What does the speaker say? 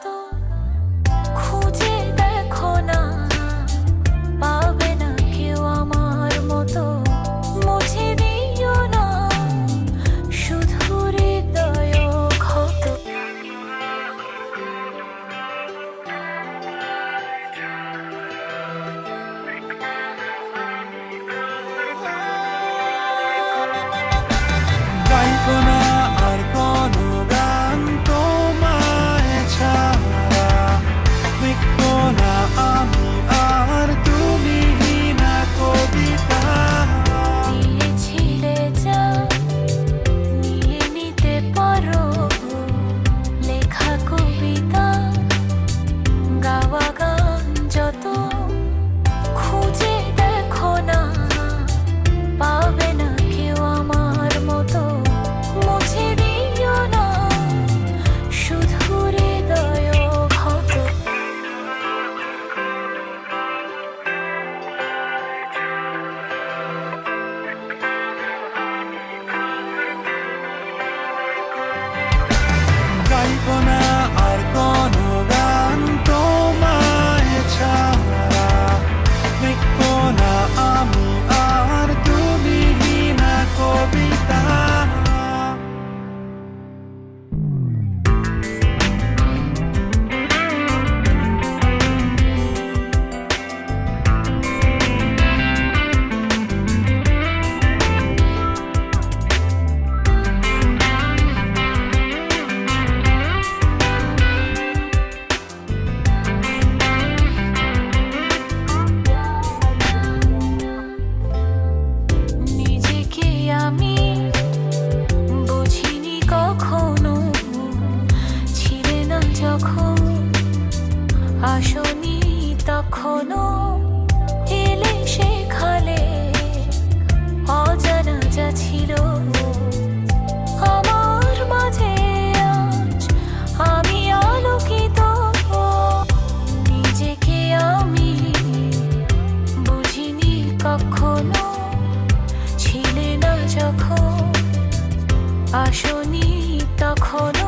と for now. কখনো এলে সেখানে অজানা যা ছিল। আমার মাঝে আজ আমি আলোকিত। নিজেকে আমি বুঝিনি কখনো। ছিলে না যখন, আসনি তখনো।